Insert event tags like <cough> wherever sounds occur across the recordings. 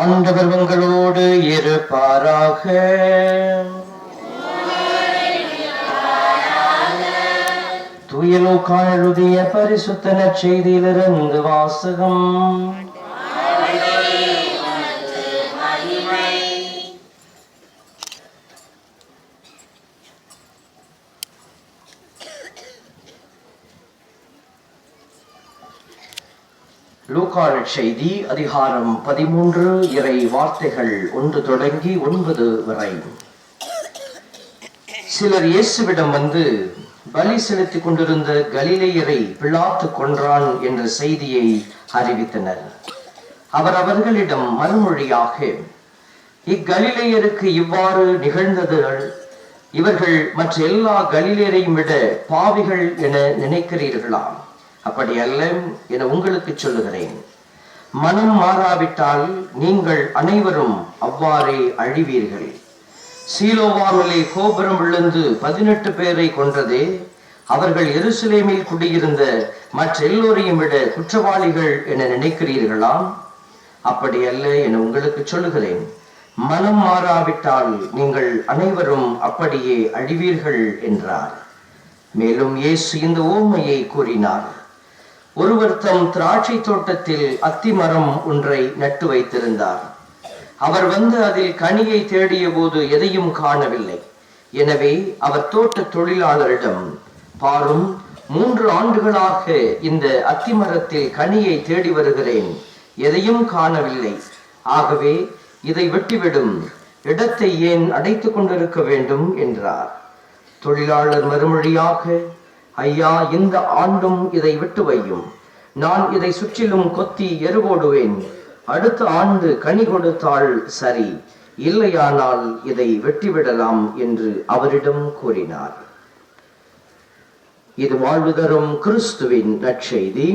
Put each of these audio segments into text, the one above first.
ஆண்டவர் உங்களோடு இருப்பாராக. தூயலோக்கான காணலுடைய பரிசுத்தன செய்தியிலிருந்து வாசகம். லூகால் செய்தி அதிகாரம் பதிமூன்று இறை வார்த்தைகள் ஒன்று தொடங்கி ஒன்பது வரை. சிலர் இயேசுவிடம் வந்து பலி செலுத்திக் கொண்டிருந்த கலிலேயரை பிளாத்து கொன்றான் என்ற செய்தியை அறிவித்தனர். அவர் அவர்களிடம் மறுமொழியாக இக்கலிலேயருக்கு இவ்வாறு நிகழ்ந்தது. இவர்கள் மற்ற எல்லா கலிலேயரையும் விட பாவிகள் என நினைக்கிறீர்களா? அப்படி அல்ல என உங்களுக்கு சொல்லுகிறேன். மனம் மாறாவிட்டால் நீங்கள் அனைவரும் அவ்வாறே அழிவீர்கள். சீலோவாமலே கோபுரம் விழுந்து பதினெட்டு பேரை கொன்றதே அவர்கள் எருசலேமில் குடியிருந்த மற்ற எல்லோரையும் விட குற்றவாளிகள் என நினைக்கிறீர்களா? அப்படி அல்ல என உங்களுக்கு சொல்லுகிறேன். மனம் மாறாவிட்டால் நீங்கள் அனைவரும் அப்படியே அழிவீர்கள் என்றார். மேலும் இயேசு இந்த ஓமையை கூறினார். ஒருவர் தம் திராட்சை தோட்டத்தில் அத்திமரம் ஒன்றை நட்டு வைத்திருந்தார். அவர் வந்து அதில் கனியை தேடிய போது எதையும் காணவில்லை. எனவே அவர் தோட்ட தொழிலாளரிடம் பாரும் மூன்று ஆண்டுகளாக இந்த அத்திமரத்தில் கனியை தேடி வருகிறேன். எதையும் காணவில்லை. ஆகவே இதை வெட்டிவிடும். இடத்தை ஏன் அடைத்துக் கொண்டிருக்க வேண்டும்? என்றார். தொழிலாளர் மறுமொழியாக ஐயா இந்த ஆண்டும் இதை விட்டு வையும். நான் இதை சுற்றிலும் கொத்தி எருவோடுவேன் அடுத்த ஆண்டு கனி கொடுத்தால் சரி. இல்லையானால் இதை வெட்டிவிடலாம் என்று அவரிடம் கூறினார். இது வாழ்வு தரும் கிறிஸ்துவின் நற்செய்தி.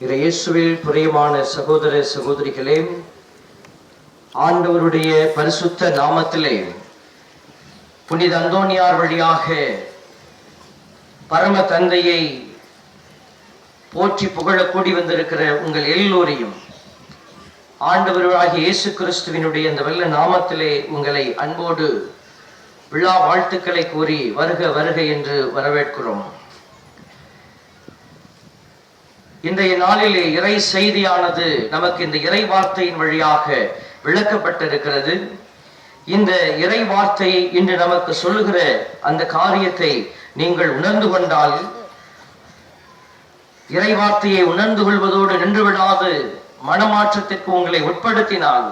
இயேசுவில் பிரியமான சகோதர சகோதரிகளே ஆண்டவருடைய பரிசுத்த நாமத்திலே புனித அந்தோனியார் வழியாக பரம தந்தையை போற்றி புகழ கூடி வந்திருக்கிற உங்கள் எல்லோரையும் ஆண்டவர்களாகிய இயேசு கிறிஸ்துவினுடைய இந்த வெள்ள நாமத்திலே உங்களை அன்போடு விழா வாழ்த்துக்களை கூறி வருக வருக என்று வரவேற்கிறோம். இன்றைய நாளிலே இறை செய்தியானது நமக்கு இந்த இறை வார்த்தையின் வழியாக விளக்கப்பட்டிருக்கிறது. இந்த இறை வார்த்தையை இன்று நமக்கு சொல்லுகிற அந்த காரியத்தை நீங்கள் உணர்ந்து கொண்டால் இறை வார்த்தையை உணர்ந்து கொள்வதோடு நின்று விடாது மனமாற்றத்திற்கு உங்களை உட்படுத்தினால்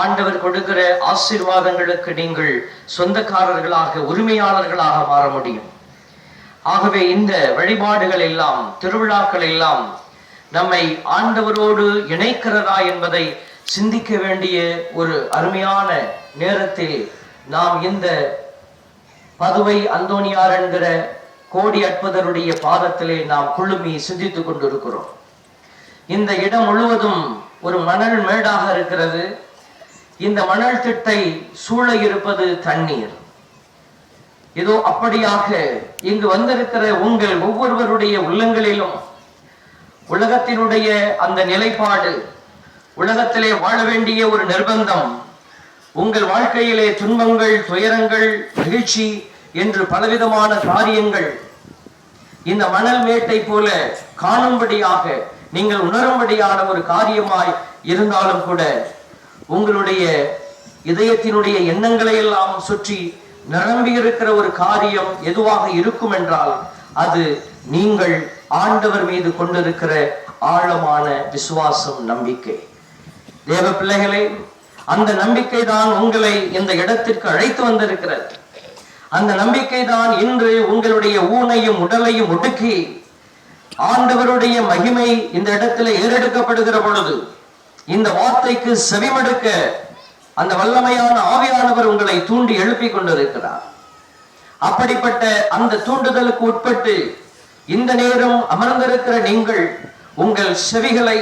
ஆண்டவர் கொடுக்கிற ஆசீர்வாதங்களுக்கு நீங்கள் சொந்தக்காரர்களாக உரிமையாளர்களாக மாற முடியும். ஆகவே இந்த வழிபாடுகள் எல்லாம் திருவிழாக்கள் எல்லாம் நம்மை ஆண்டவரோடு இணைக்கிறதா என்பதை சிந்திக்க வேண்டிய ஒரு அருமையான நேரத்தில் நாம் இந்த பதுவை அந்தோனியார் என்கிற கோடி அற்புதருடைய பாதத்திலே நாம் குழுமி சிந்தித்துக் கொண்டிருக்கிறோம். இந்த இடம் முழுவதும் ஒரு மணல் மேடாக இருக்கிறது. இந்த மணல் திட்டை சூழ இருப்பது தண்ணீர். இதோ அப்படியாக இங்கு வந்திருக்கிற உங்கள் ஒவ்வொருவருடைய உள்ளங்களிலும் உலகத்தினுடைய அந்த நிலைப்பாடு உலகத்திலே வாழ வேண்டிய ஒரு நிர்பந்தம். உங்கள் வாழ்க்கையிலே துன்பங்கள் துயரங்கள் மகிழ்ச்சி என்று பலவிதமான காரியங்கள். இந்த மணல் மேட்டை போல காணும்படியாக நீங்கள் உணரும்படியான ஒரு காரியமாய் இருந்தாலும் கூட உங்களுடைய இதயத்தினுடைய எண்ணங்களை எல்லாம் சுற்றி நிரம்பி இருக்கிற ஒரு காரியம் எதுவாக இருக்கும் என்றால் அது நீங்கள் ஆண்டவர் மீது கொண்டிருக்கிற ஆழமான விசுவாசம் நம்பிக்கை. தேவ பிள்ளைகளே அந்த நம்பிக்கை தான் உங்களை இந்த இடத்திற்கு அழைத்து வந்திருக்கிறது. அந்த நம்பிக்கை தான் இன்று உங்களுடைய ஊனையும் உடலையும் ஒடுக்கி ஆண்டவருடைய மகிமை இந்த இடத்துல ஏறெடுக்கப்படுகிற பொழுது இந்த வார்த்தைக்கு செவிமடுக்க அந்த வல்லமையான ஆவியானவர் உங்களை தூண்டி எழுப்பிக் கொண்டிருக்கிறார். அப்படிப்பட்ட அந்த தூண்டுதலுக்கு உட்பட்டு இந்த நேரம் அமர்ந்திருக்கிற நீங்கள் உங்கள் செவிகளை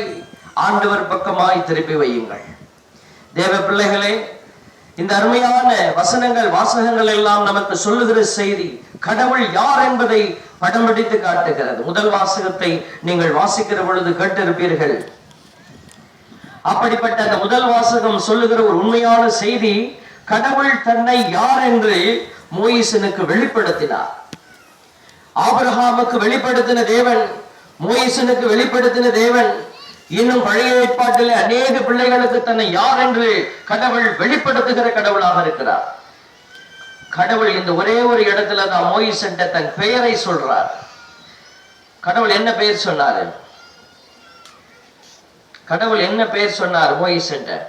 ஆண்டவர் பக்கமாய் திருப்பி வையுங்கள். தேவ பிள்ளைகளே இந்த அருமையான வசனங்கள் வாசகங்கள் எல்லாம் நமக்கு சொல்லுகிற செய்தி கடவுள் யார் என்பதை படம் பிடித்து காட்டுகிறது. முதல் வாசகத்தை நீங்கள் வாசிக்கிற பொழுது கேட்டிருப்பீர்கள். அப்படிப்பட்ட அந்த முதல் வாசகம் சொல்லுகிற ஒரு உண்மையான செய்தி கடவுள் தன்னை யார் என்று மோயிசனுக்கு வெளிப்படுத்தினார். ஆபரகாமுக்கு வெளிப்படுத்தின தேவன் மோயிசனுக்கு வெளிப்படுத்தின தேவன் இன்னும் பழைய ஏற்பாட்டில் அநேக பிள்ளைகளுக்கு தன்னை யார் என்று கடவுள் வெளிப்படுத்துகிற கடவுளாக இருக்கிறார். கடவுள் இந்த ஒரே ஒரு இடத்துல தான் மோயிசன் தன் பெயரை சொல்றார். கடவுள் என்ன பெயர் சொன்னாரு? கடவுள் என்ன பெயர் சொன்னார் மோயிசன்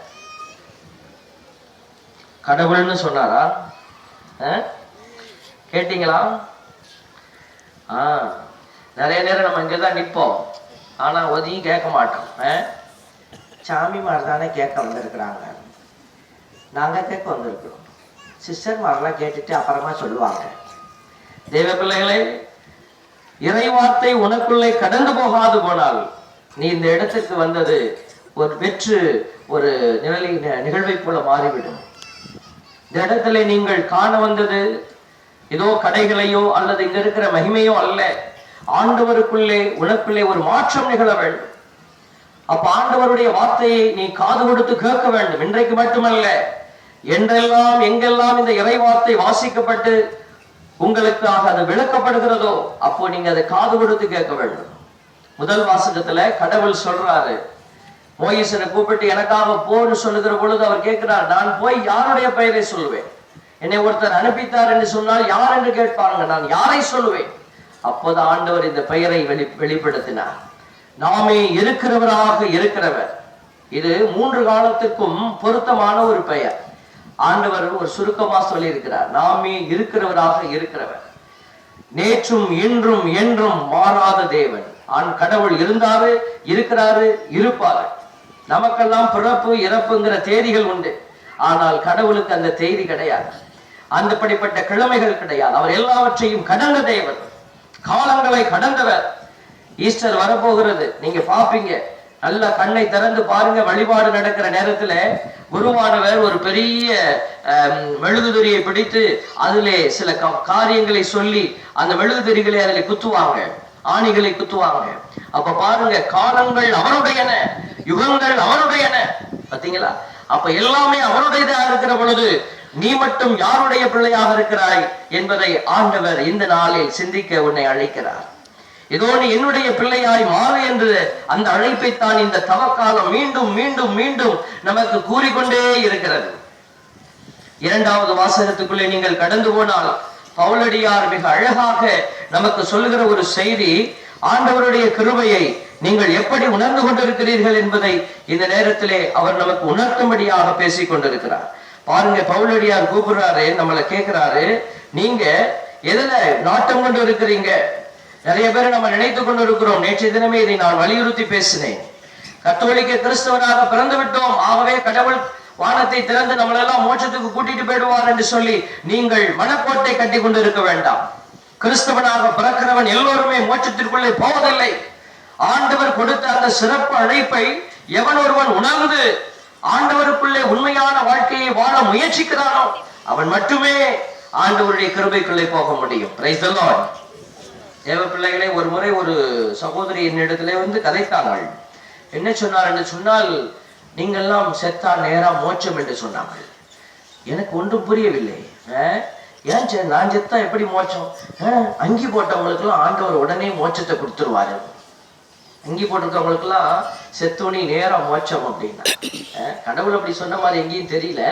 கடவுள்னு சொன்னாரா? கேட்டீங்களா? ஆ. நிறைய நேரம் நம்ம இங்கதான் நிற்போம். ஆனால் ஒதுங்கி கேட்க மாட்டோம். சாமிமார் தானே கேட்க வந்திருக்கிறாங்க. நாங்கள் கேட்க வந்திருக்கிறோம். சிஸ்டர்மாரெலாம் கேட்டுட்டு அப்புறமா சொல்லுவாங்க. தேவ பிள்ளைகளே இறைவார்த்தை உனக்குள்ளே கடந்து போகாது போனால் நீ இந்த இடத்துக்கு வந்தது ஒரு வெற்று ஒரு நிழலை நிகழ்வை போல மாறிவிடும். இந்த இடத்துல நீங்கள் காண வந்தது ஏதோ கடைகளையோ அல்லது இங்க இருக்கிற மகிமையோ அல்ல. ஆண்டவருக்குள்ளே உனக்குள்ளே ஒரு மாற்றம் நிகழ வேண்டும். அப்ப ஆண்டவருடைய வார்த்தையை நீ காது கொடுத்து கேட்க வேண்டும். இன்றைக்கு மட்டுமல்ல என்றெல்லாம் எங்கெல்லாம் இந்த இறை வார்த்தை வாசிக்கப்பட்டு உங்களுக்காக அது விளக்கப்படுகிறதோ அப்போ நீங்க அதை காது கொடுத்து கேட்க வேண்டும். முதல் வாசகத்துல கடவுள் சொல்றாரு. மோயிசனை கூப்பிட்டு எனக்காக போன்னு சொல்லுகிற பொழுது அவர் கேட்கிறார் நான் போய் யாருடைய பெயரை சொல்லுவேன்? என்னை ஒருத்தர் அனுப்பித்தார் என்று சொன்னால் யார் என்று கேட்பாருங்க நான் யாரை சொல்லுவேன்? அப்போது ஆண்டவர் இந்த பெயரை வெளி வெளிப்படுத்தினார். நாமே இருக்கிறவராக இருக்கிறவர். இது மூன்று காலத்துக்கும் பொருத்தமான ஒரு பெயர். ஆண்டவர் ஒரு சுருக்கமா சொல்லி இருக்கிறார் நாமே இருக்கிறவராக இருக்கிறவர். நேற்றும் இன்றும் என்றும் மாறாத தேவன். ஆண் கடவுள் இருந்தாரு இருக்கிறாரு இருப்பாரு. நமக்கெல்லாம் பிறப்பு இறப்புங்கிற தேதிகள் உண்டு. ஆனால் கடவுளுக்கு அந்த தேதி கிடையாது. அந்தப்படிப்பட்ட கிழமைகள் கிடையாது. அவர் எல்லாவற்றையும் கடந்த தேவன். காலங்களை கடந்தவர். ஈஸ்டர் வரப்போகிறது. நீங்க பாப்பீங்க நல்ல கண்ணை திறந்து பாருங்க. வழிபாடு நடக்கிற நேரத்துல குருவானவர் ஒரு பெரிய அஹ், மெழுகுதிரியை பிடித்து அதிலே சில காரியங்களை சொல்லி அந்த மெழுகுதிரிகளை அதில் குத்துவாங்க. ஆணிகளை குத்துவாங்க. அப்ப பாருங்க காலங்கள் அவருடையன. யுகங்கள் அவருடையன. பாத்தீங்களா? அப்ப எல்லாமே அவருடையதா இருக்கிற பொழுது நீ மட்டும் யாருடைய பிள்ளையாக இருக்கிறாய் என்பதை ஆண்டவர் இந்த நாளில் சிந்திக்க உன்னை அழைக்கிறார். ஏதோ நீ என்னுடைய பிள்ளையாய் மாறு என்று அந்த அழைப்பைத்தான் இந்த தவக்காலம் மீண்டும் மீண்டும் மீண்டும் நமக்கு கூறிக்கொண்டே இருக்கிறது. இரண்டாவது வாசகத்துக்குள்ளே நீங்கள் கடந்து போனால் பவுலடியார் மிக அழகாக நமக்கு சொல்லுகிற ஒரு செய்தி ஆண்டவருடைய கிருபையை நீங்கள் எப்படி உணர்ந்து கொண்டிருக்கிறீர்கள் என்பதை இந்த நேரத்திலே அவர் நமக்கு உணர்த்தும்படியாக பேசிக் கொண்டிருக்கிறார் பாருங்க பவுலடியார் கூப்பிடுறாரு நம்மளை கேட்கிறாரு நீங்க எதுல நாட்டம் கொண்டு இருக்கிறீங்க நிறைய பேர் நம்ம நினைத்துக் கொண்டு இருக்கிறோம் நேற்றைய தினமே இதை நான் வலியுறுத்தி பேசினேன். கத்தோலிக்க கிறிஸ்தவராக பிறந்து விட்டோம் ஆகவே கடவுள் வானத்தை திறந்து நம்மளெல்லாம் மோட்சத்துக்கு கூட்டிட்டு போயிடுவார் என்று சொல்லி நீங்கள் மனக்கோட்டை கட்டி கொண்டு இருக்க வேண்டாம். கிறிஸ்தவனாக பிறக்கிறவன் எல்லோருமே மோட்சத்திற்குள்ளே போவதில்லை. ஆண்டவர் கொடுத்த அந்த சிறப்பு அழைப்பை எவன் ஒருவன் உணர்ந்து ஆண்டவருக்குள்ளே உண்மையான வாழ்க்கையை வாழ முயற்சிக்கிறானோ அவன் மட்டுமே ஆண்டவருடைய கிருபைக்குள்ளே போக முடியும். தேவ பிள்ளைகளை ஒரு முறை ஒரு சகோதரி என்னிடத்துல வந்து கதைத்தாங்கள் என்ன சொன்னார் என்று சொன்னால் நீங்கள்லாம் செத்தா நேரா மோட்சம் என்று சொன்னார்கள். எனக்கு ஒன்றும் புரியவில்லை. அஹ், ஏன் நான் செத்தா எப்படி மோட்சம்? அங்கி போட்டவங்களுக்கெல்லாம் ஆண்டவர் உடனே மோட்சத்தை கொடுத்துருவாரு. அங்கி போட்டிருக்கவங்களுக்கெல்லாம் செத்தோனி நேரம் மோட்சம் அப்படின்னா. கடவுள் அப்படி சொன்ன மாதிரி எங்கேயும் தெரியல.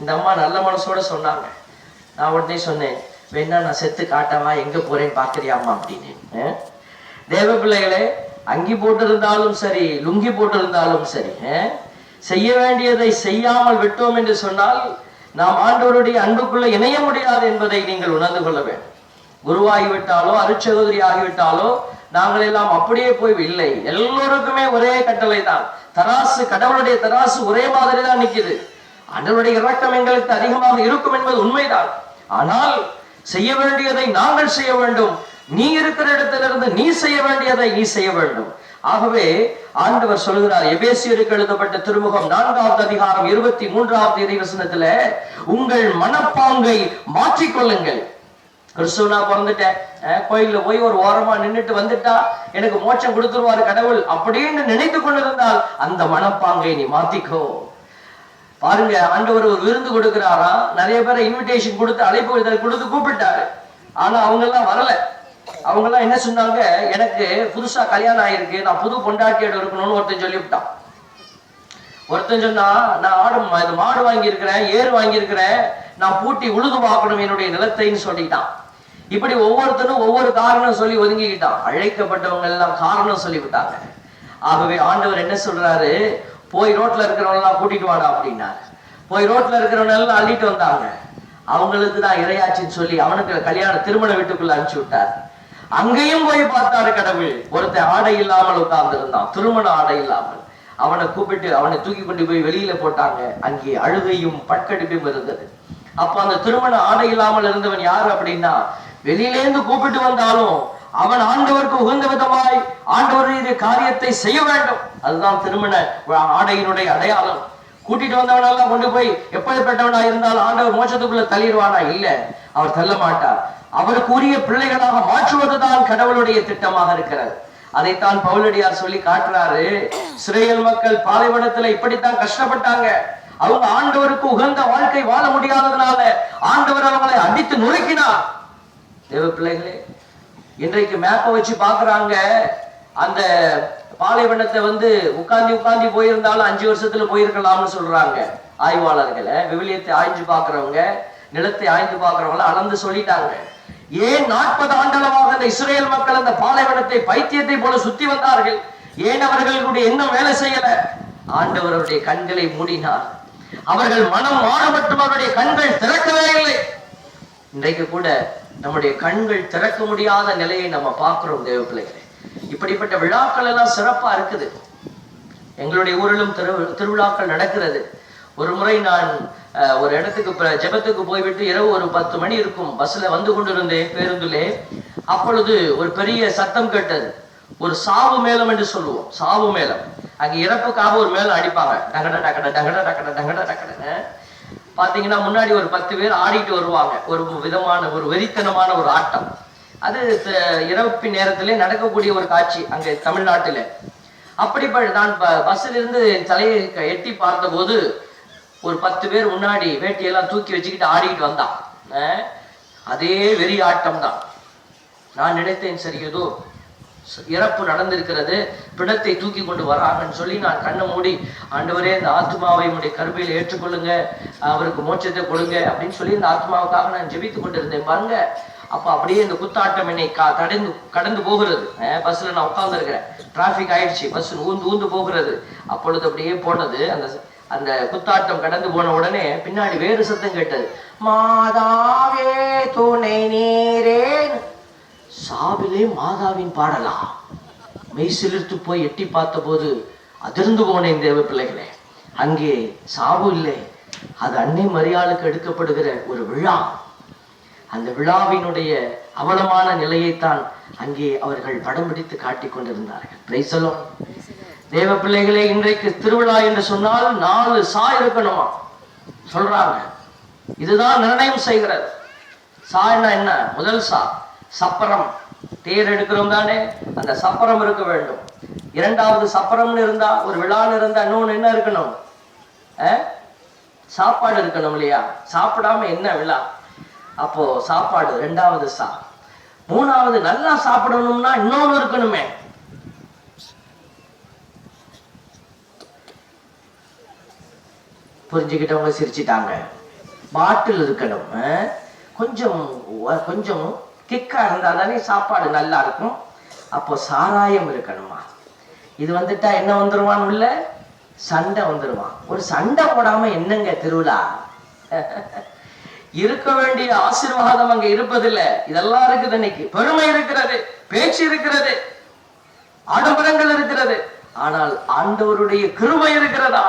இந்த அம்மா நல்ல மனசோட சொன்னாங்க. நான் உடனே சொன்னேன் வேணா நான் செத்து காட்டவா? எங்க போறேன்னு பாக்குறியாமா அப்படின்னு. தேவ பிள்ளைகளே அங்கி போட்டிருந்தாலும் சரி லுங்கி போட்டிருந்தாலும் சரி செய்ய வேண்டியதை செய்யாமல் விட்டோம் என்று சொன்னால் நாம் ஆண்டவருடைய அன்புக்குள்ள இணைய முடியாது என்பதை நீங்கள் உணர்ந்து கொள்ள வேண்டும். குருவாகிவிட்டாலோ அருட்சகோதரி ஆகிவிட்டாலோ நாங்கள் எல்லாம் அப்படியே போய் இல்லை. எல்லோருக்குமே ஒரே கட்டளை தான் தராசு கடவுளுடைய தராசு ஒரே மாதிரி தான் நிக்குது. ஆண்டவருடைய இறக்கம் எங்களுக்கு அதிகமாக இருக்கும் என்பது உண்மைதான். ஆனால் செய்ய வேண்டியதை நாங்கள் செய்ய வேண்டும். நீ இருக்கிற இடத்திலிருந்து நீ செய்ய வேண்டியதை நீ செய்ய வேண்டும். ஆகவே ஆண்டவர் சொல்கிறார் எபேசியருக்கு எழுதப்பட்ட திருமுகம் நான்காவது அதிகாரம் இருபத்தி மூன்றாவது இறைவசனத்துல உங்கள் மனப்பாங்கை மாற்றிக்கொள்ளுங்கள். கிறிஸ்துவனா பிறந்துட்டேன். கோயில்ல போய் ஒரு ஓரமா நின்னுட்டு வந்துட்டா எனக்கு மோட்சம் கொடுத்துருவாரு கடவுள் அப்படின்னு நினைத்து கொண்டிருந்தால் அந்த மனப்பாங்கை நீ மாத்திக்கோ. பாருங்க ஆண்டவர் ஒரு விருந்து கொடுக்கிறாரா? நிறைய பேரை இன்விடேஷன் கொடுத்து அழைப்பு கொடுத்து கூப்பிட்டாரு. ஆனா அவங்க எல்லாம் வரல. அவங்க எல்லாம் என்ன சொன்னாங்க? எனக்கு புதுசா கல்யாணம் ஆயிருக்கு நான் புது பொண்டாட்டியோட இருக்கணும்னு ஒருத்தன் சொல்லிவிட்டான். ஒருத்தன் சொன்னா நான் ஆடு ம- இது மாடு வாங்கியிருக்கிறேன் ஏர் வாங்கியிருக்கிறேன். நான் பூட்டி உழுது பார்க்கணும் என்னுடைய நிலத்தைன்னு சொல்லிட்டான். இப்படி ஒவ்வொருத்தனும் ஒவ்வொரு காரணம் சொல்லி ஒதுங்கிக்கிட்டான். அழைக்கப்பட்டவங்க எல்லாம் காரணம் சொல்லிவிட்டாங்க. ஆகவே ஆண்டவர் என்ன சொல்றாரு? போய் ரோட்ல இருக்கிறவங்க எல்லாம் கூட்டிட்டு வாடா அப்படின்னாரு. போய் ரோட்ல இருக்கிறவங்க எல்லாம் அள்ளிட்டு வந்தாங்க. அவங்களுக்கு தான் இரையாச்சின்னு சொல்லி அவனுக்கு கல்யாண திருமண வீட்டுக்குள்ள அனுப்பிச்சு விட்டார். அங்கேயும் போய் பார்த்தாரு கடவுள். ஒருத்தன் ஆடை இல்லாமல் உட்கார்ந்து இருந்தான் திருமண ஆடை இல்லாமல். அவனை கூப்பிட்டு அவனை தூக்கி கொண்டு போய் வெளியில போட்டாங்க. அங்கே அழுகையும் பட்கடிப்பும் இருந்தது. அப்ப அந்த திருமண ஆடை இல்லாமல் இருந்தவன் யார் அப்படின்னா வெளியிலேருந்து கூப்பிட்டு வந்தாலும் அவன் ஆண்டவருக்கு உகந்த விதமாய் ஆண்டவருடைய காரியத்தை செய்ய வேண்டும். அதுதான் திருமண ஆடையினுடைய அடையாளம். கூட்டிட்டு வந்தவனெல்லாம் கொண்டு போய் எப்படிப்பட்டவனா இருந்தாலும் ஆண்டவர் மோட்சத்துக்குள்ள தள்ளிடுவானா? இல்ல. அவர் தள்ள மாட்டார். அவருக்கு உரிய பிள்ளைகளாக மாற்றுவதுதான் கடவுளுடைய திட்டமாக இருக்கிறது. அதைத்தான் பவுலடியார் சொல்லி காட்டுறாரு. சிறையல் மக்கள் பாலைவனத்துல இப்படித்தான் கஷ்டப்பட்டாங்க. அவங்க ஆண்டவருக்கு உகந்த வாழ்க்கை வாழ முடியாததுனால ஆண்டவர் அவங்களை அடித்து நுழைக்கினார் தேவ பிள்ளைகளே இன்றைக்கு மேப்பை வச்சு பாக்குறாங்க அந்த பாலைவனத்தை வந்து உட்காந்து உட்காந்து போயிருந்தாலும் அஞ்சு வருஷத்துல போயிருக்கலாம்னு சொல்றாங்க. ஆய்வாளர்களை விவிலியத்தை ஆய்ஞ்சு பாக்குறவங்க நிலத்தை ஆய்ந்து பாக்குறவங்கள அளந்து சொல்லிட்டாங்க. ஏன் நாற்பது ஆண்டளவாக அந்த இஸ்ரேல் மக்கள் அந்த பாலைவனத்தை பைத்தியத்தை போல சுத்தி வந்தார்கள்? ஏன் அவர்களுடைய எண்ணம் வேலை செய்யல? ஆண்டவருடைய கண்களை மூடினார். அவர்கள் மனம் மாறுபட்டும் அவருடைய கண்கள் திறக்கவே இல்லை. இன்றைக்கு கூட நம்முடைய கண்கள் திறக்க முடியாத நிலையை நம்ம பார்க்கிறோம் தேவ பிள்ளைகளை இப்படிப்பட்ட விழாக்கள் எல்லாம் சிறப்பா இருக்குது. எங்களுடைய ஊரிலும் திரு திருவிழாக்கள் நடக்கிறது. ஒரு முறை நான் அஹ், ஒரு இடத்துக்கு ஜெபத்துக்கு போய்விட்டு இரவு ஒரு பத்து மணி இருக்கும் பஸ்ல வந்து கொண்டிருந்தேன் பேருந்துலே. அப்பொழுது ஒரு பெரிய சத்தம் கேட்டது. ஒரு சாவு மேளம் என்று சொல்லுவோம். சாவு மேளம். அங்க இறப்புக்காக ஒரு மேளம் அடிப்பாங்க. டகட டகட டகட டகட டகட டகடன்னு பாத்தீங்கன்னா முன்னாடி ஒரு பத்து பேர் ஆடிட்டு வருவாங்க. ஒரு விதமான ஒரு வெறித்தனமான ஒரு ஆட்டம். அது இறப்பு நேரத்திலே நடக்கக்கூடிய ஒரு காட்சி அங்க தமிழ்நாட்டில. அப்படிப்பட்ட நான் ப- பஸ்ஸில் இருந்து என் தலையை க- எட்டி பார்த்தபோது ஒரு பத்து பேர் முன்னாடி வேட்டியெல்லாம் தூக்கி வச்சுக்கிட்டு ஆடிக்கிட்டு வந்தான். அஹ் அதே வெறி ஆட்டம் தான் நான் நினைத்தேன் சரி ஏதோ இறப்பு நடந்திருக்கிறது பிணத்தை தூக்கி கொண்டு வராங்கன்னு சொல்லி நான் கண்ணை மூடி ஆண்டவரே இந்த ஆத்மாவை உடைய கருமையில் ஏற்றுக்கொள்ளுங்க அவருக்கு மோட்சத்தை கொடுங்க அப்படின்னு சொல்லி இந்த ஆத்மாவுக்காக நான் ஜெபித்து கொண்டிருந்தேன். பாருங்க அப்ப அப்படியே இந்த குத்தாட்டம் என்னை கடந்து கடந்து போகிறது. பஸ்ல நான் உட்கார்ந்து இருக்கிறேன் டிராபிக் ஆயிடுச்சு பஸ் ஊந்து ஊந்து போகிறது. அப்பொழுது அப்படியே போனது அந்த அந்த குத்தாட்டம் கடந்து போன உடனே பின்னாடி வேறு சத்தம் கேட்டது மாதாவே துணை நீரேன் சாவிலே மாதாவின் பாடலா? மெய் சிலிர்த்து போய் எட்டி பார்த்தபோது அதிர்ந்து போனேன் தேவ பிள்ளைகளே. அங்கே சாவு இல்லை. அது அன்னை மரியாளுக்கு எடுக்கப்படுகிற ஒரு விழா. அந்த விழாவினுடைய அவலமான நிலையைத்தான் அங்கே அவர்கள் படம் பிடித்து காட்டிக் கொண்டிருந்தார்கள். Praise தேவ பிள்ளைகளே இன்றைக்கு திருவிழா என்று சொன்னால் நாலு சா இருக்கணுமா? சொல்றாங்க. இதுதான் நிர்ணயம் செய்கிறது. சாய்னா என்ன? முதல் சா சப்பரம். தேர் எடுக்கிறோம் தானே? அந்த சப்பரம் இருக்க வேண்டும். இரண்டாவது சப்பரம்னு இருந்தா ஒரு விழான்னு இருந்தா இன்னொன்று என்ன இருக்கணும்? சாப்பாடு இருக்கணும் இல்லையா? சாப்பிடாம என்ன விழா? அப்போ சாப்பாடு ரெண்டாவது சா. மூணாவது நல்லா சாப்பிடணும்னா இன்னொன்று இருக்கணுமே. புரிஞ்சுக்கிட்டவங்க சிரிச்சிட்டாங்க. பாட்டில் இருக்கணும் கொஞ்சம் கொஞ்சம் திக்கா இருந்தால் தானே சாப்பாடு நல்லா இருக்கும். அப்போ சாராயம் இருக்கணுமா? இது வந்துட்டா என்ன வந்துருவான் உள்ள? சண்டை வந்துருவான் ஒரு சண்டை போடாம என்னங்க திருவிழா? இருக்க வேண்டிய ஆசீர்வாதம் அங்க இருப்பதில்லை. இதெல்லாம் இருக்குது இன்னைக்கு. பெருமை இருக்கிறது பேச்சு இருக்கிறது ஆடம்பரங்கள் இருக்கிறது. ஆனால் ஆண்டவருடைய கிருமை இருக்கிறதா?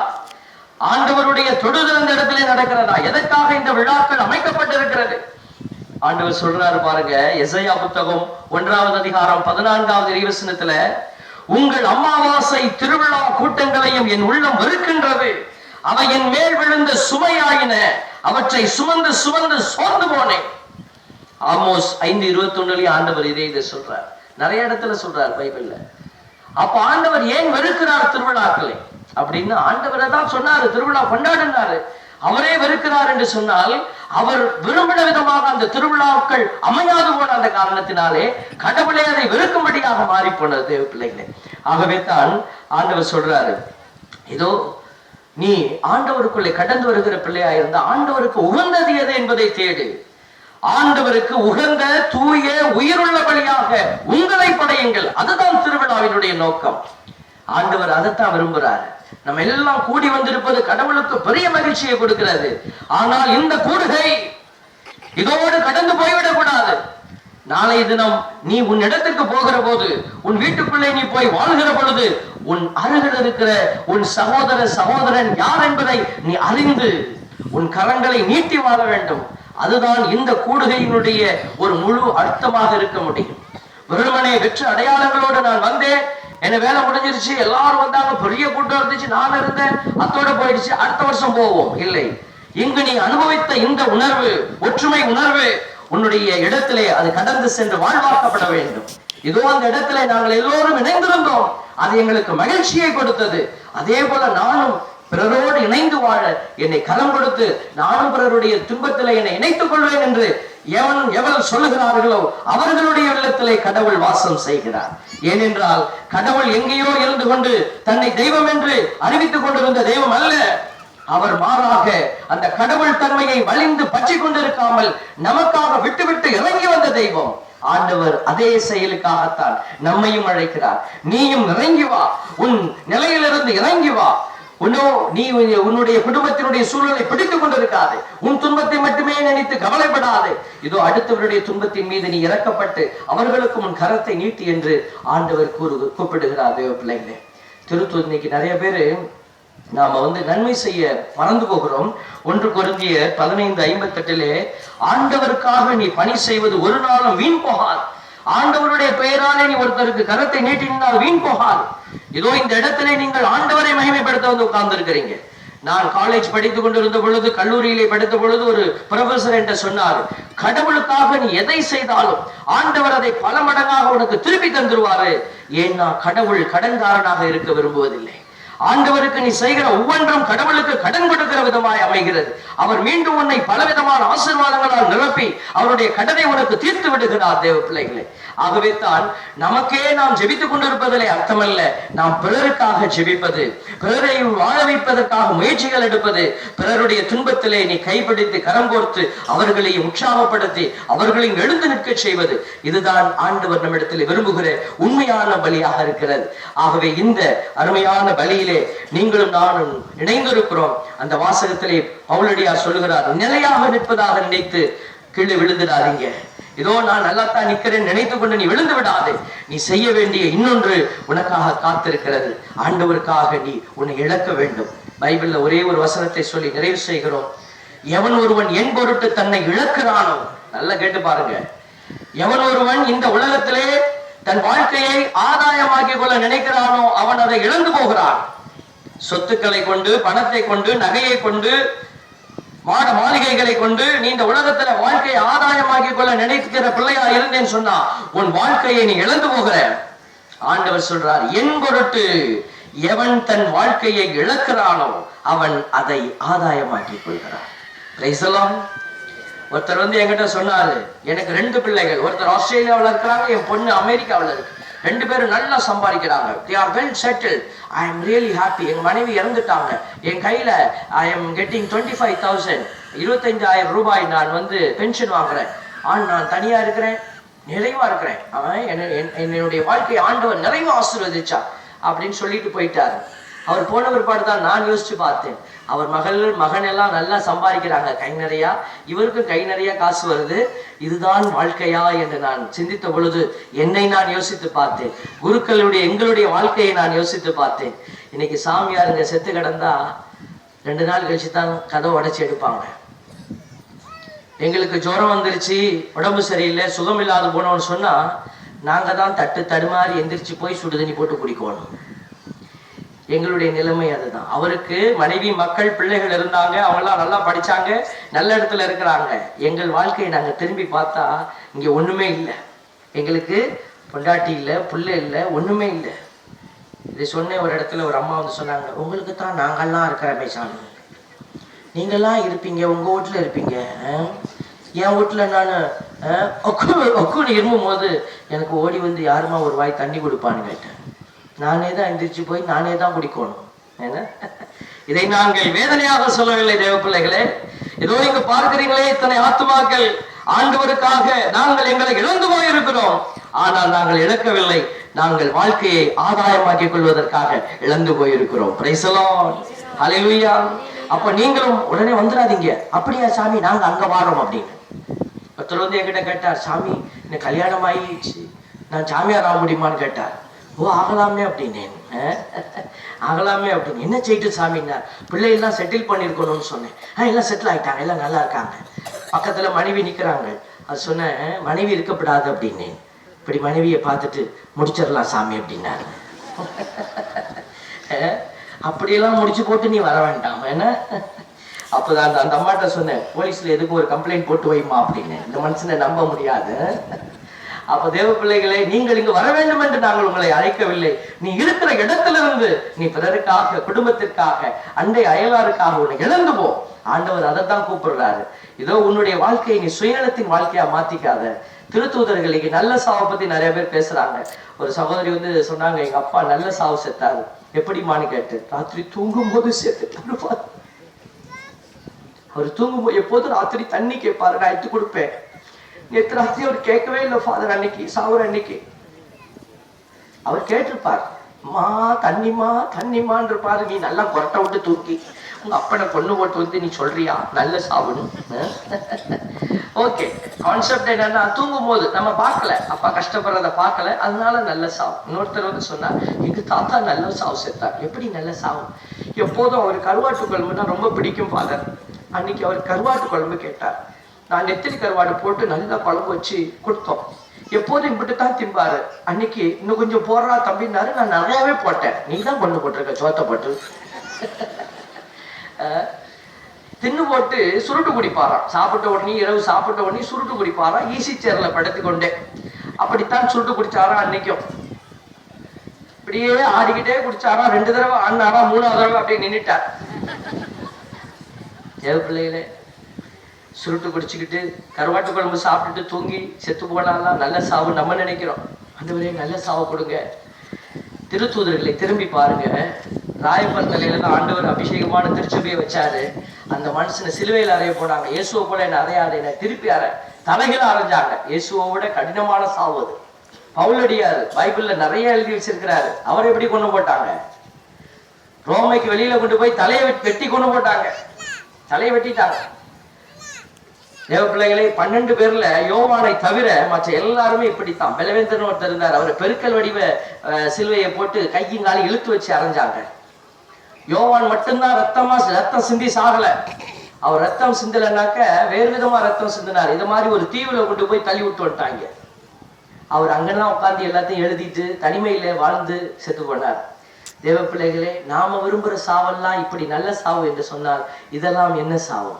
ஆண்டவருடைய தொடுதல் அந்த இடத்திலே நடக்கிறதா? எதற்காக இந்த விழாக்கள் அமைக்கப்பட்டிருக்கிறது? ஆண்டவர் சொல்றாரு பாருங்க எசையா புத்தகம் ஒன்றாவது அதிகாரம் பதினான்காவது இறைவசனத்துல உங்கள் அமாவாசை திருவிழா கூட்டங்களையும் என் உள்ளம் வெறுக்கின்றது. அவை என் மேல் விழுந்த சுமையாயின அவற்றை சுமந்து சுமந்து சோர்ந்து போனேன். ஆமோஸ் ஐந்து இருபத்தொன்னுலயும் ஆண்டவர் இதே இதை சொல்றார். நிறைய இடத்துல சொல்றார் பைபிள்ல. அப்ப ஆண்டவர் ஏன் வெறுக்கிறார் திருவிழாக்களை? அப்படின்னு ஆண்டவரை தான் சொன்னாரு திருவிழா கொண்டாடினாரு. அவரே வெறுக்கிறார் என்று சொன்னால் அவர் விரும்பின விதமாக அந்த திருவிழாக்கள் அமையாது போன அந்த காரணத்தினாலே கடவுளே அதை வெறுக்கும்படியாக மாறி போனது தேவ பிள்ளைகளே. ஆகவே தான் ஆண்டவர் சொல்றாரு இதோ நீ ஆண்டவருக்குள்ளே கடந்து வருகிற பிள்ளையா இருந்த ஆண்டவருக்கு உகந்தது எது என்பதை தேடு. ஆண்டவருக்கு உகந்த தூய உயிருள்ள வழியாக உங்களை படையுங்கள். அதுதான் திருவிழாவினுடைய நோக்கம். ஆண்டவர் அதைத்தான் விரும்புறாரு. நம்ம எல்லாம் கூடி வந்திருப்பது கடவுளுக்கு பெரிய மகிழ்ச்சியை கொடுக்கிறது. ஆனால் இந்த கூடுகை இதோடு கடந்து போய்விடக் கூடாது நாளை தினம் நீ உன் இடத்துக்கு போகிற போது உன் வீட்டுக்குள்ளே நீ போய் வாழ்கிற பொழுது உன் அருகில் இருக்கிற உன் சகோதர சகோதரன் யார் என்பதை நீ அறிந்து உன் கரங்களை நீட்டி வாழ வேண்டும். அதுதான் இந்த கூடுகையினுடைய ஒரு முழு அர்த்தமாக இருக்க முடியும். வெறுமனே வெற்று அடையாளங்களோடு நான் வந்தேன். என்ன வேலை முடிஞ்சிருச்சு? எல்லாரும் வந்தாங்க. பெரிய கூட்டம் இருந்துச்சு. நான் இருந்தேன். அத்தோட போயிடுச்சு. அடுத்த வருஷம் போவோம். இல்லை. இங்கு நீ அனுபவித்த இந்த உணர்வு ஒற்றுமை உணர்வு உன்னுடைய இடத்திலே அது கடந்து சென்று வாழ்வாக்கப்பட வேண்டும். இதோ அந்த இடத்திலே நாங்கள் எல்லோரும் இணைந்திருந்தோம். அது எங்களுக்கு மகிழ்ச்சியை கொடுத்தது. அதே போல நானும் பிறரோடு இணைந்து வாழ என்னை கரம் கொடுத்து நானும் பிறருடைய துன்பத்தில் என்னை இணைத்துக் கொள்வேன் என்று எவன் எவள் சொல்லுகிறார்களோ அவர்களுடைய உள்ளத்திலே கடவுள் வாசம் செய்கிறார். ஏனென்றால் கடவுள் எங்கேயோ இருந்து கொண்டு தன்னை தெய்வம் என்று அறிவித்துக் கொண்டிருந்த தெய்வம் அல்ல. அவர் மாறாக அந்த கடவுள் தன்மையை வலிந்து பற்றி கொண்டிருக்காமல் நமக்காக விட்டு விட்டு இறங்கி வந்த தெய்வம். ஆண்டவர் அதே செயலுக்காகத்தான் நம்மையும் அழைக்கிறார். நீயும் இறங்கி வா. உன் நிலையிலிருந்து இறங்கி வா. உன்னோ நீ உன்னுடைய குடும்பத்தினுடைய சூழலை பிடித்துக் கொண்டிருக்காது. உன் துன்பத்தை மட்டுமே நினைத்து கவலைப்படாதே. இதோ அடுத்தவருடைய துன்பத்தின் மீது நீ இறக்கப்பட்டு அவர்களுக்கு உன் கரத்தை நீட்டி என்று ஆண்டவர் கூறு கூப்பிடுகிறார் தேவ பிள்ளைங்களே. திருத்தூர் இன்னைக்கு நிறைய பேரு நாம வந்து நன்மை செய்ய மறந்து போகிறோம். ஒன்று கொருந்திய பதினைந்து ஐம்பத்தெட்டிலே ஆண்டவருக்காக நீ பணி செய்வது ஒரு நாளும் வீண் போகாது. பெயராலே நீ ஒருத்தருக்கு கரத்தை நீட்டினால் வீண் போகாது. இதோ இந்த இடத்துல நீங்கள் ஆண்டவரை மகிமைப்படுத்த வந்து உட்கார்ந்து இருக்கிறீங்க நான் காலேஜ் படித்து கொண்டிருந்த பொழுது கல்லூரியிலே படித்த பொழுது ஒரு ப்ரொஃபசர் என்று சொன்னார் கடவுளுக்காக நீ எதை செய்தாலும் ஆண்டவர் அதை பல மடங்காக உனக்கு திருப்பி தந்துருவாரு. ஏன்னா கடவுள் கடன்காரனாக இருக்க விரும்புவதில்லை. ஆண்டவருக்கு நீ செய்கிற ஒவ்வொன்றும் கடவுளுக்கு கடன் கொடுக்கிற விதமாய் அமைகிறது. அவர் மீண்டும் உன்னை பலவிதமான ஆசீர்வாதங்களால் நிரப்பி அவருடைய கடனை உனக்கு தீர்த்து விடுகிறார் தேவ பிள்ளைகளை. ஆகவே தான் நமக்கே நாம் ஜெபித்துக் கொண்டிருப்பதிலே அர்த்தமல்ல. நாம் பிறருக்காக ஜெபிப்பது பிறரை வாழ வைப்பதற்காக முயற்சிகள் எடுப்பது பிறருடைய துன்பத்திலே நீ கைப்பிடித்து கரம் கோர்த்து அவர்களையும் உற்சாகப்படுத்தி அவர்களையும் எழுந்து நிற்க செய்வது. இதுதான் ஆண்டவர் நம்மிடத்தில் விரும்புகிற உண்மையான பலியாக இருக்கிறது. ஆகவே இந்த அருமையான பலியிலே நீங்களும் நானும் இணைந்திருக்கிறோம். அந்த வாசகத்திலே பவுலடியார் சொல்லுகிறார் நிலையாக நிற்பதாக நினைத்து கீழே விழுந்துடாதீங்க. இதோ நான் நல்லாத்தான் நிக்கிறேன் நினைத்து கொண்டு நீ விழுந்து விடாதே. நீ செய்ய வேண்டிய இன்னொன்று உனக்காக காத்திருக்கிறது. ஆண்டவருக்காக நீ உன்னை இழக்க வேண்டும். பைபிள்ல ஒரே ஒரு வசனத்தை சொல்லி நிறைவு செய்கிறோம். எவன் ஒருவன் என் பொருட்டு தன்னை இழக்கிறானோ? நல்லா கேட்டு பாருங்க. எவன் ஒருவன் இந்த உலகத்திலே தன் வாழ்க்கையை ஆதாயமாக்கிக் கொள்ள நினைக்கிறானோ அவன் அதை இழந்து போகிறான். சொத்துக்களை கொண்டு பணத்தை கொண்டு நகையை கொண்டு மாட மாளிகைகளை கொண்டு நீ இந்த உலகத்துல வாழ்க்கையை ஆதாயமாக்கி கொள்ள நினைக்கிற பிள்ளையா இருந்தேன்னு சொன்னா உன் வாழ்க்கையை நீ இழந்து போகிற. ஆண்டவர் சொல்றார் என் பொருட்டு எவன் தன் வாழ்க்கையை இழக்கிறானோ அவன் அதை ஆதாயமாக்கி கொள்கிறான். ஒருத்தர் வந்து என்கிட்ட சொன்னாரு எனக்கு ரெண்டு பிள்ளைகள் ஒருத்தர் ஆஸ்திரேலியாவில் இருக்கிறாங்க என் பொண்ணு அமெரிக்காவில் இருக்கு. ரெண்டு பேரும் நல்லா சம்பாதிக்கிறாங்க. They are well settle I am really happy எங்க மனைவி இறந்துட்டாங்க. என் கையில I am getting twenty five thousand இருபத்தஞ்சாயிரம் ரூபாய் நான் வந்து பென்ஷன் வாங்குறேன். ஆண் நான் தனியா இருக்கிறேன். நிறைவா இருக்கிறேன். அவன் என்னுடைய வாழ்க்கையை ஆண்டவர் நிறைவா ஆசீர்வதிச்சா அப்படின்னு சொல்லிட்டு போயிட்டாரு. அவர் போன பிற்பாடு தான் நான் யோசிச்சு பார்த்தேன். அவர் மகள் மகன் எல்லாம் நல்லா சம்பாதிக்கிறாங்க. கை நிறையா இவருக்கும் கை நிறையா காசு வருது. இதுதான் வாழ்க்கையா என்று நான் சிந்தித்த பொழுது என்னை நான் யோசித்து பார்த்தேன். குருக்களுடைய எங்களுடைய வாழ்க்கையை நான் யோசித்து பார்த்தேன். இன்னைக்கு சாமியாருங்க செத்து கிடந்தா ரெண்டு நாள் கழிச்சு தான் கதவை உடைச்சி எடுப்பாங்க. எங்களுக்கு ஜுரம் வந்துருச்சு உடம்பு சரியில்லை சுகம் இல்லாத போனோம்னு சொன்னா நாங்க தான் தட்டு தடுமாறி எந்திரிச்சு போய் சுடுதண்ணி போட்டு குடிக்கணும். எங்களுடைய நிலைமை அதுதான். அவருக்கு மனைவி மக்கள் பிள்ளைகள் இருந்தாங்க. அவங்கெல்லாம் நல்லா படிச்சாங்க. நல்ல இடத்துல இருக்கிறாங்க. எங்கள் வாழ்க்கையை நாங்கள் திரும்பி பார்த்தா இங்க ஒண்ணுமே இல்லை. எங்களுக்கு பொண்டாட்டி இல்லை பிள்ளை இல்லை ஒண்ணுமே இல்லை. இதை சொன்ன ஒரு இடத்துல ஒரு அம்மா வந்து சொன்னாங்க உங்களுக்கு தான் நாங்கள்லாம் இருக்கிறோமே சாமி. நீங்கள்லாம் இருப்பீங்க உங்க வீட்டுல இருப்பீங்க. ஆ? என் வீட்டுல நான் ஒக்குன்னு இருமும் போது எனக்கு ஓடி வந்து யாருமா ஒரு வாய் தண்ணி கொடுப்பான்னு கேட்டேன். நானே தான் எந்திரிச்சு போய் நானே தான் குடிக்கணும். என்ன? இதை நாங்கள் வேதனையாக சொல்லவில்லை தேவ பிள்ளைகளே ஏதோ இங்க பார்க்கிறீங்களே இத்தனை ஆத்துமாக்கள் ஆண்டவருக்காக நாங்கள் எங்களை இழந்து போயிருக்கிறோம். ஆனால் நாங்கள் இழக்கவில்லை. நாங்கள் வாழ்க்கையை ஆதாயமாக்கிக் கொள்வதற்காக இழந்து போயிருக்கிறோம். Praise அப்ப நீங்களும் உடனே வந்துடாதீங்க. அப்படியா சாமி? நாங்க அங்க வாரோம் அப்படின்னு. ஒருத்தர் வந்து என்கிட்ட கேட்டார் சாமி எனக்கு கல்யாணம் ஆயிடுச்சு நான் சாமியார் ஆக முடியுமான்னு கேட்டார். ஓ ஆகலாமே அப்படின்னேன். ஆகலாமே அப்படின்னு என்ன செய்யிட்டு சாமின்னார் பிள்ளைகள்லாம் செட்டில் பண்ணியிருக்கணும்னு சொன்னேன். ஆ எல்லாம் செட்டில் ஆயிட்டாங்க. எல்லாம் நல்லா இருக்காங்க. பக்கத்துல மனைவி நிக்கிறாங்க. அது சொன்னேன் மனைவி இருக்கப்படாது அப்படின்னேன். இப்படி மனைவியை பார்த்துட்டு முடிச்சிடலாம் சாமி அப்படின்னாரு. அப்படியெல்லாம் முடிச்சு போட்டு நீ வர வேண்டாம். என்ன? அப்போதான் அந்த அந்த அம்மாட்ட சொன்னேன் போலீஸ்ல எதுக்கு ஒரு கம்ப்ளைண்ட் போட்டு வைமா அப்படின்னு இந்த மனுஷனை நம்ப முடியாது. அப்ப தேவ பிள்ளைகளே நீங்கள் இங்கு வர வேண்டும் என்று நாங்கள் உங்களை அழைக்கவில்லை. நீ இருக்கிற இடத்திலிருந்து நீ பிறருக்காக குடும்பத்திற்காக அண்டை அயலாருக்காக உன்னை இழந்து போ. ஆண்டவர் அதைத்தான் கூப்பிடுறாரு. இதோ உன்னுடைய வாழ்க்கையை நீ சுயநலத்தின் வாழ்க்கையா மாத்திக்காத. திருத்தூதர்கள் இங்க நல்ல சாவை பத்தி நிறைய பேர் பேசுறாங்க. ஒரு சகோதரி வந்து சொன்னாங்க எங்க அப்பா நல்ல சாவு செத்தாரு. எப்படிமான்னு கேட்டு ராத்திரி தூங்கும் போது செத்து அவர் தூங்கும்போது எப்போதும் ராத்திரி தண்ணி கேட்பாரு நான் எடுத்து கொடுப்பேன். எத்தனை ராத்திரி அவர் கேட்கவே இல்லை ஃபாதர் அன்னைக்கு சாவுற அன்னைக்கு. அவர் கேட்டிருப்பார் மா தண்ணிமா தண்ணிமான் இருப்பாரு நீ நல்லா கொரட்டை விட்டு தூக்கி உங்க அப்பனை பொண்ணு போட்டு வந்து நீ சொல்றியா? நல்ல சாவுன்னு. <laughs> ஓகே கான்செப்ட் என்னன்னா தூங்கும் போது நம்ம பார்க்கல. அப்பா கஷ்டப்படுறத பார்க்கல. அதனால நல்ல சாவு. இன்னொருத்தர் வந்து சொன்னார் எங்க தாத்தா நல்ல சாவு செத்தார். எப்படி நல்ல சாவு? எப்போதும் அவர் கருவாட்டு குழம்புனா ரொம்ப பிடிக்கும் ஃபாதர் அன்னைக்கு அவர் கருவாட்டு குழம்பு கேட்டார். நான் நெத்திரி கருவாடு போட்டு நல்லா குழம்பு வச்சு கொடுத்தோம். எப்போதும் இப்படி தான் திம்பாரு. அன்னைக்கு இன்னும் கொஞ்சம் போடுறா தம்பின்னாரு நான் நிறையவே போட்டேன். நீ தான் கொண்டு போட்டிருக்க சோத்தை போட்டு. தின்னு போட்டு சுருட்டு குடிப்பாராம். சாப்பிட்ட உடனே இரவு சாப்பிட்ட உடனே சுருட்டு குடிப்பாராம் ஈசி சேர்ல படுத்து கொண்டே அப்படித்தான் சுருட்டு குடிச்சாரா அன்னைக்கும். இப்படியே ஆடிக்கிட்டே குடிச்சாரா? ரெண்டு தடவை ஆடினாரா? மூணாவது தடவை அப்படியே நின்றுட்டார் தேவ பிள்ளைகளே சுருட்டு குடிச்சுக்கிட்டு கருவாட்டு குழம்பு சாப்பிட்டுட்டு தூங்கி செத்து போனாலாம் நல்ல சாவு நம்ம நினைக்கிறோம். ஆண்டவரே நல்ல சாவு கொடுங்க. திருத்தூதர்களை திரும்பி பாருங்க. ராயப்பர் தலையில தான் ஆண்டவர் அபிஷேகமான திருச்சபையை வச்சாரு. அந்த மனுஷனை சிலுவையில் அறைய போனாங்க. இயேசுவை போல என்ன அறையாத என்ன திருப்பி அறை. தலைகளை அரைஞ்சாங்க இயேசுவை விட கடினமான சாவு அது. பவுலடியார் பைபிள்ல நிறைய எழுதி வச்சிருக்கிறாரு. அவர் எப்படி கொண்டு போட்டாங்க? ரோமைக்கு வெளியில கொண்டு போய் தலையை வெட்டி கொண்டு போட்டாங்க. தலையை வெட்டிட்டாங்க. தேவ பிள்ளைகளே பன்னெண்டு பேர்ல யோவானை தவிர மற்ற எல்லாருமே இப்படித்தான். பலவேந்தன் ஒருத்தர் இருந்தார். அவர் பெருக்கல் வடிவ சிலுவையை போட்டு கையும் காலையும் இழுத்து வச்சு அரைஞ்சாங்க. யோவான் மட்டும்தான் ரத்தமா ரத்தம் சிந்தி சாகல. அவர் ரத்தம் சிந்தலைனாக்க வேறு விதமா ரத்தம் சிந்தினார். இது மாதிரி ஒரு தீவுல கொண்டு போய் தள்ளி விட்டு வந்துட்டாங்க. அவர் அங்கெல்லாம் உட்காந்து எல்லாத்தையும் எழுதிட்டு தனிமையில வாழ்ந்து செத்து போனார். தேவ பிள்ளைகளே நாம விரும்புற சாவெல்லாம் இப்படி நல்ல சாவு என்று சொன்னால் இதெல்லாம் என்ன சாவு?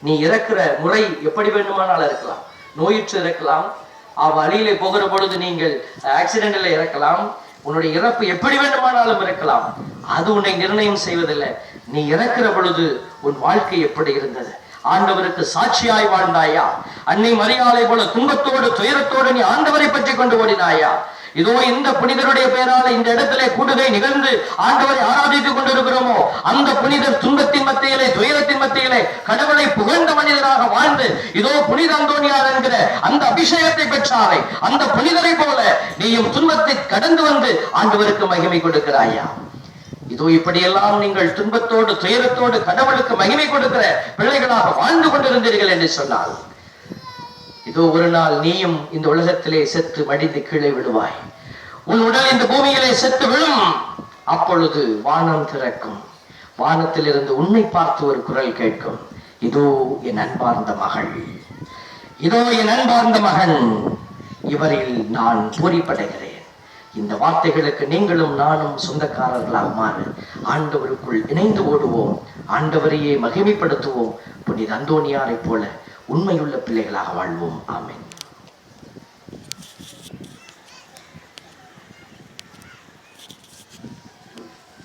நீ இறக்குற முறை எப்படி வேண்டுமானாலும் இருக்கலாம். நோயுற்று இறக்கலாம். அவ வழியிலே போகிற பொழுது நீங்கள் ஆக்சிடென்ட்ல இறக்கலாம். உன்னுடைய இறப்பு எப்படி வேண்டுமானாலும் இருக்கலாம். அது உன்னை நிர்ணயம் செய்வதில்லை. நீ இறக்குற பொழுது உன் வாழ்க்கை எப்படி இருந்தது? ஆண்டவருக்கு சாட்சியாய் வாழ்ந்தாயா? அன்னை மரியாதை போல துன்பத்தோடு துயரத்தோடு நீ ஆண்டவரை பற்றி கொண்டு ஓடினாயா? இதோ இந்த புனிதருடைய பெயரால இந்த இடத்திலே கூடுகை நிகழ்ந்து ஆண்டவரை ஆராதித்துக் கொண்டிருக்கிறோமோ அந்த புனிதர் துன்பத்தின் மத்தியிலே துயரத்தின் மத்தியிலே கடவுளை புகழ்ந்த மனிதராக வாழ்ந்து இதோ புனித அந்தோனியார் என்கிற அந்த அபிஷேகத்தை பெற்றாரை அந்த புனிதரை போல நீயும் துன்பத்தை கடந்து வந்து ஆண்டவருக்கு மகிமை கொடுக்கிறாயா? இதோ இப்படியெல்லாம் நீங்கள் துன்பத்தோடு துயரத்தோடு கடவுளுக்கு மகிமை கொடுக்கிற பிள்ளைகளாக வாழ்ந்து கொண்டிருந்தீர்கள் என்று சொன்னால் இதோ ஒரு நாள் நீயும் இந்த உலகத்திலே செத்து மடிந்து கீழே விடுவாய். உன் உடல் இந்த பூமியிலே செத்து விழும். அப்பொழுது வானம் திறக்கும். வானத்திலிருந்து உன்னை பார்த்து ஒரு குரல் கேட்கும். இதோ என் அன்பார்ந்த மகள். இதோ என் அன்பார்ந்த மகன். இவரில் நான் பூரிப்படைகிறேன். இந்த வார்த்தைகளுக்கு நீங்களும் நானும் சொந்தக்காரர்களாக மாறு. ஆண்டவருக்குள் இணைந்து ஓடுவோம். ஆண்டவரையே மகிமைப்படுத்துவோம். புனித அந்தோணியாரைப் போல உண்மையுள்ள பிள்ளைகளாக வாழ்வோம். ஆமேன்.